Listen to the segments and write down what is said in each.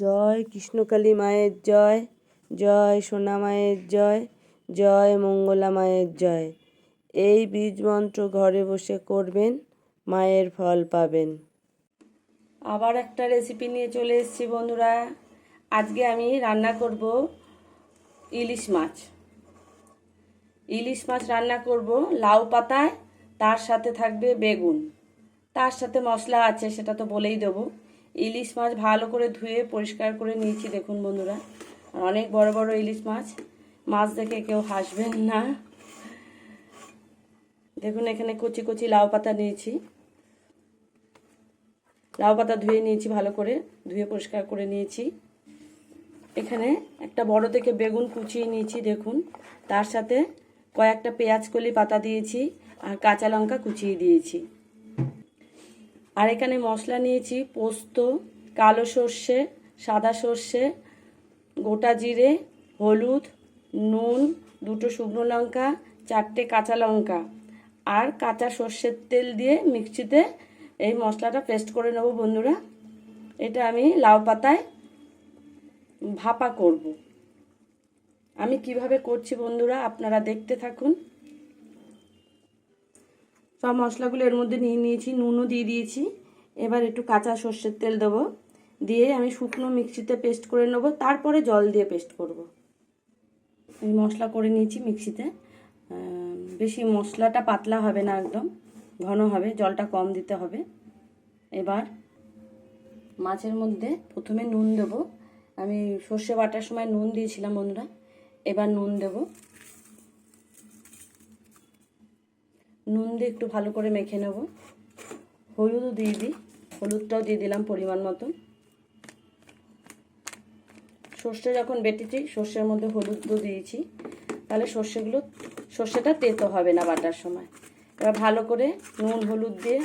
জয়, কৃষ্ণকালী মায়ের জয় জয় সোনা মায়ের জয় জয় মঙ্গলা মায়ের জয়। এই বীজ মন্ত্র ঘরে বসে করবেন, মায়ের ফল পাবেন। আবার একটা রেসিপি নিয়ে চলে এসেছি বন্ধুরা। আজকে আমি রান্না করব ইলিশ মাছ। ইলিশ মাছ রান্না করব লাউ পাতায়, তার সাথে থাকবে বেগুন। তার সাথে মশলা আছে, সেটা তো বলেই দেবো। ইলিশ মাছ ভালো করে ধুয়ে পরিষ্কার করে নিয়েছি, দেখুন বন্ধুরা। আর অনেক বড় বড় ইলিশ মাছ। মাছ দেখে কেউ হাসবেন না। দেখুন, এখানে কচি কচি লাউ পাতা নিয়েছি। লাউ পাতা ধুয়ে নিয়েছি, ভালো করে ধুয়ে পরিষ্কার করে নিয়েছি। এখানে একটা বড় থেকে বেগুন কুচিয়ে নিয়েছি, দেখুন। তার সাথে কয়েকটা পেঁয়াজ কলি পাতা দিয়েছি আর কাঁচা লঙ্কা কুচিয়ে দিয়েছি। আর এখানে মশলা নিয়েছি পোস্ত, কালো সর্ষে, সাদা সর্ষে, গোটা জিরে, হলুদ, নুন, দুটো শুকনো লঙ্কা, চারটে কাঁচা লঙ্কা আর কাঁচা সর্ষের তেল দিয়ে মিক্সিতে এই মশলাটা পেস্ট করে নেব বন্ধুরা। এটা আমি লাউ পাতায় ভাপা করব। আমি কীভাবে করছি বন্ধুরা, আপনারা দেখতে থাকুন। সব মশলাগুলো এর মধ্যে নিয়ে নিয়েছি, নুনও দিয়ে দিয়েছি। এবার একটু কাঁচা সর্ষের তেল দেবো। দিয়ে আমি শুকনো মিক্সিতে পেস্ট করে নেব, তারপরে জল দিয়ে পেস্ট করব। এই মশলা করে নিয়েছি মিক্সিতে। বেশি মশলাটা পাতলা হবে না একদম, ঘন হবে, জলটা কম দিতে হবে। এবার মাছের মধ্যে প্রথমে নুন দেবো। আমি সর্ষে বাটার সময় নুন দিয়েছিলাম বন্ধুরা, এবার নুন দেবো। নুন দিয়ে একটু ভালো করে মেখে নেব। হলুদও দিয়ে দিই। হলুদটাও দিয়ে দিলাম পরিমাণ মতো। সর্ষে যখন বেটেছি, সর্ষের মধ্যে হলুদও দিয়েছি। তাহলে সর্ষেগুলো, সর্ষেটা তেতো হবে না বাটার সময়। এবার ভালো করে নুন, হলুদ দিয়ে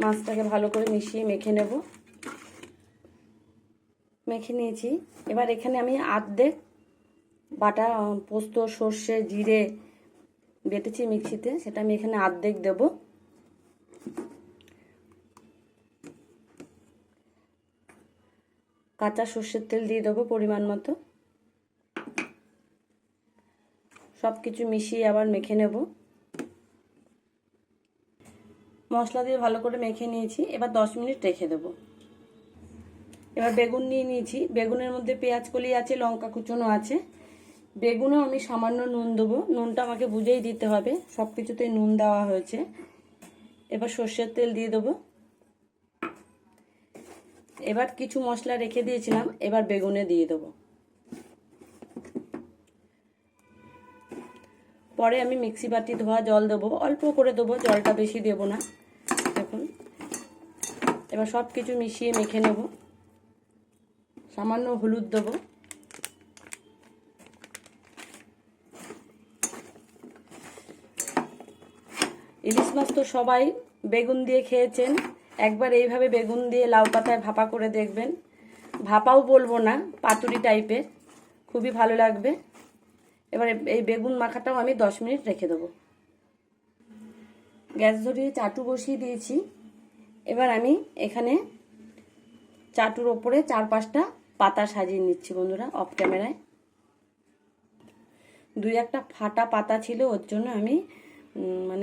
মাছটাকে ভালো করে মিশিয়ে মেখে নেব। মেখে নিয়েছি। এবার এখানে আমি আর্ধেক বাটা পোস্ত, সর্ষে, জিরে বেটেছি মিক্সিতে, সেটা আমি এখানে আর্ধেক দেব। কাঁচা সর্ষের তেল দিয়ে দেবো পরিমাণ মতো। সব কিছু মিশিয়ে আবার মেখে নেব। মশলা দিয়ে ভালো করে মেখে নিয়েছি, এবার দশ মিনিট রেখে দেবো। এবার বেগুন নিয়ে নিয়েছি। বেগুনের মধ্যে পেঁয়াজ কলি আছে, লঙ্কা কুচনো আছে। বেগুনও আমি সামান্য নুন দেবো। নুনটা আমাকে বুঝেই দিতে হবে। সব কিছুতেই নুন দেওয়া হয়েছে। এবার সর্ষের তেল দিয়ে দেবো। এবার কিছু মশলা রেখে দিয়েছিলাম, এবার বেগুনে দিয়ে দেবো। পরে আমি মিক্সি বাটি ধোয়া জল দেবো। অল্প করে দেবো, জলটা বেশি দেবো না। দেখুন। এবার সব কিছু মিশিয়ে মেখে নেব। সামান্য হলুদ দেবো। ইলিশ মাছ তো সবাই বেগুন দিয়ে খেয়েছেন। একবার এইভাবে বেগুন দিয়ে লাউ পাতায় ভাপা করে দেখবেন। ভাপাও বলব না, পাতুরি টাইপের। খুবই ভালো লাগবে। এবার এই বেগুন মাখাটাও আমি দশ মিনিট রেখে দেবো। গ্যাস ধরিয়ে চাটু বসিয়ে দিয়েছি। এবার আমি এখানে চাটুর ওপরে চার পাঁচটা পাতা সাজিয়ে নিচ্ছি বন্ধুরা অফ ক্যামেরায় দুই একটা ফাটা পাতা ছিল, ওর জন্য আমি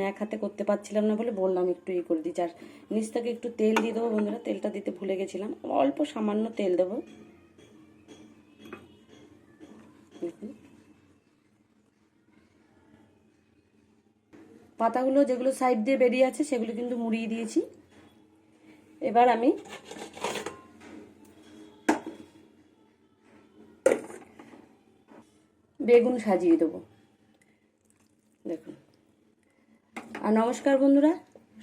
মানে এক হাতে করতে পারছিলাম না বলে বললাম একটু ইয়ে করে দিচ্ছি আর নিচ থেকে একটু তেল দিয়ে দেবো বন্ধুরা, তেলটা দিতে ভুলে গেছিলাম। অল্প সামান্য তেল দেবো। পাতাগুলো যেগুলো সাইড দিয়ে বেরিয়ে আছে, সেগুলো কিন্তু মুড়িয়ে দিয়েছি। এবার আমি বেগুন সাজিয়ে দেবো দেখুন আর নমস্কার বন্ধুরা।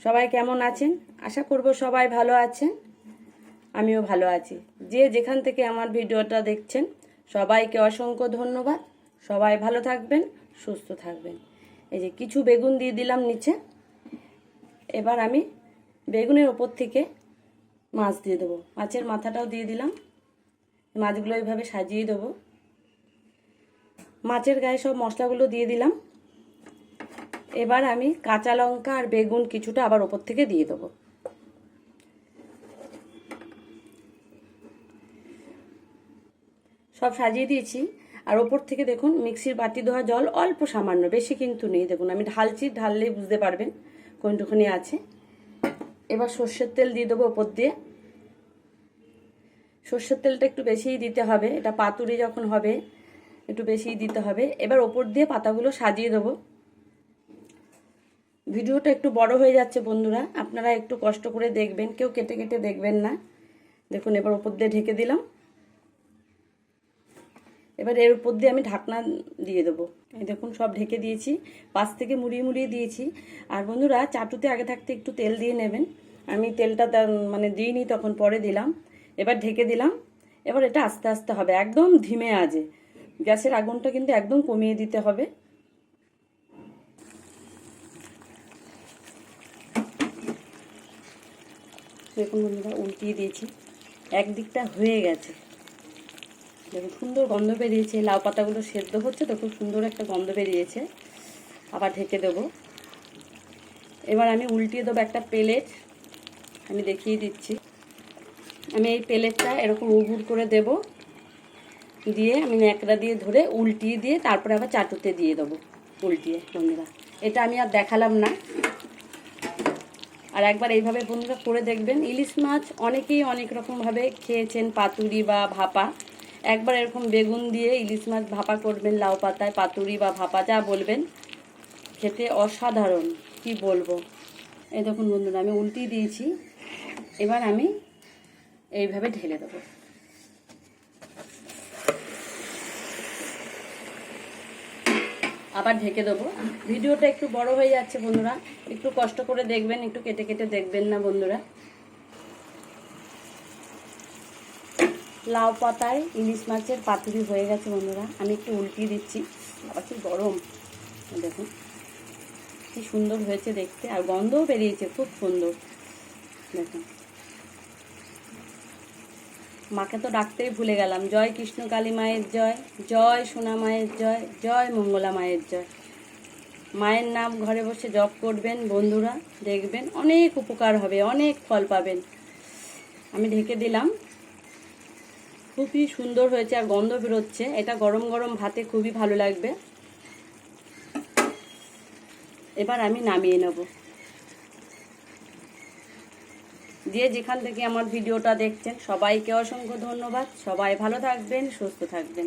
সবাই কেমন আছেন? আশা করব সবাই ভালো আছেন। আমিও ভালো আছি। যে যেখান থেকে আমার ভিডিওটা দেখছেন, সবাইকে অসংখ্য ধন্যবাদ। সবাই ভালো থাকবেন, সুস্থ থাকবেন। এই যে কিছু বেগুন দিয়ে দিলাম নিচে। এবার আমি বেগুনের ওপর থেকে মাছ দিয়ে দেবো। মাছের মাথাটাও দিয়ে দিলাম। মাছগুলো এইভাবে সাজিয়ে দেবো। মাছের গায়ে সব মশলাগুলো দিয়ে দিলাম। এবার আমি কাঁচা লঙ্কা আর বেগুন কিছুটা আবার ওপর থেকে দিয়ে দেবো। সব সাজিয়ে দিয়েছি। আর ওপর থেকে দেখুন, মিক্সির বাটি ধোয়া জল অল্প সামান্য, বেশি কিন্তু নেই। দেখুন, আমি ঢালছি ঢাললেই বুঝতে পারবেন কোনটুখানি আছে। এবার সর্ষের তেল দিয়ে দেবো ওপর দিয়ে। সর্ষের তেলটা একটু বেশিই দিতে হবে, এটা পাতুরি যখন হবে, একটু বেশিই দিতে হবে। এবার ওপর দিয়ে পাতাগুলো সাজিয়ে দেবো। ভিডিওটা একটু বড় হয়ে যাচ্ছে বন্ধুরা। আপনারা একটু কষ্ট করে দেখবেন, কেউ কেটে কেটে দেখবেন না। দেখুন, এবার ওপর দিয়ে ঢেকে দিলাম। এবার এর উপর দিয়ে আমি ঢাকনা দিয়ে দেবো। এই দেখুন, সব ঢেকে দিয়েছি। পাশ থেকে মুড়িয়ে মুড়িয়ে দিয়েছি। আর বন্ধুরা, চাটুতে আগে থাকতে একটু তেল দিয়ে নেবেন। আমি তেলটা মানে দিইনি, তখন পরে দিলাম। এবার ঢেকে দিলাম। এবার এটা আস্তে আস্তে হবে, একদম ধিমে আজে গ্যাসের আগুনটা কিন্তু একদম কমিয়ে দিতে হবে। দেখুন বন্ধুরা উল্টিয়ে দিয়েছি। একদিকটা হয়ে গেছে। দেখুন, সুন্দর গন্ধ বেরিয়েছে। লাউ পাতাগুলো সেদ্ধ হচ্ছে তো, খুব সুন্দর একটা গন্ধ বেরিয়েছে। আবার ঢেকে দেবো। এবার আমি উল্টিয়ে দেবো একটা প্লেট। আমি দেখিয়ে দিচ্ছি। আমি এই প্লেটটা এরকম উগুর করে দেব। দিয়ে আমি ন্যাকড়া দিয়ে ধরে উল্টিয়ে দিয়ে তারপরে আবার চাটুতে দিয়ে দেবো। উল্টিয়ে, বন্ধুরা। এটা আমি আর দেখালাম না। আর একবার এইভাবে বন্ধুরা করে দেখবেন। ইলিশ মাছ অনেকেই অনেক রকমভাবে খেয়েছেন, পাতুরি বা ভাপা। একবার এরকম বেগুন দিয়ে ইলিশ মাছ ভাপা করবেন, লাউ পাতায় পাতুরি বা ভাপা যা বলবেন, খেতে অসাধারণ, কি বলব? এই দেখুন বন্ধুরা, আমি উল্টিয়ে দিয়েছি, এবার আমি এইভাবে ঢেলে দেবো। আবার ঢেকে দেবো। ভিডিওটা একটু বড় হয়ে যাচ্ছে বন্ধুরা। একটু কষ্ট করে দেখবেন, একটু কেটে কেটে দেখবেন না বন্ধুরা। লাউ পাতায় ইলিশ মাছের পাতুরি হয়ে গেছে বন্ধুরা। আমি একটু উল্টিয়ে দিচ্ছি। আবার কি গরম। দেখুন, কি সুন্দর হয়েছে দেখতে। আর গন্ধও বেরিয়েছে, খুব সুন্দর। দেখুন। মাকে তো ডাকতেই ভুলে গেলাম। জয় কৃষ্ণ কালী মায়ের জয় জয় সোনা মায়ের জয় জয় মঙ্গলা মায়ের জয়। মায়ের নাম ঘরে বসে জপ করবেন বন্ধুরা, দেখবেন অনেক উপকার হবে, অনেক ফল পাবেন। আমি ঢেকে দিলাম। খুবই সুন্দর হয়েছে আর গন্ধ বেরোচ্ছে। এটা গরম গরম ভাতে খুবই ভালো লাগবে। এবার আমি নামিয়ে নেব। যে যেখান থেকে আমার ভিডিওটা দেখছেন সবাইকে অসংখ্য ধন্যবাদ। সবাই ভালো থাকবেন সুস্থ থাকবেন।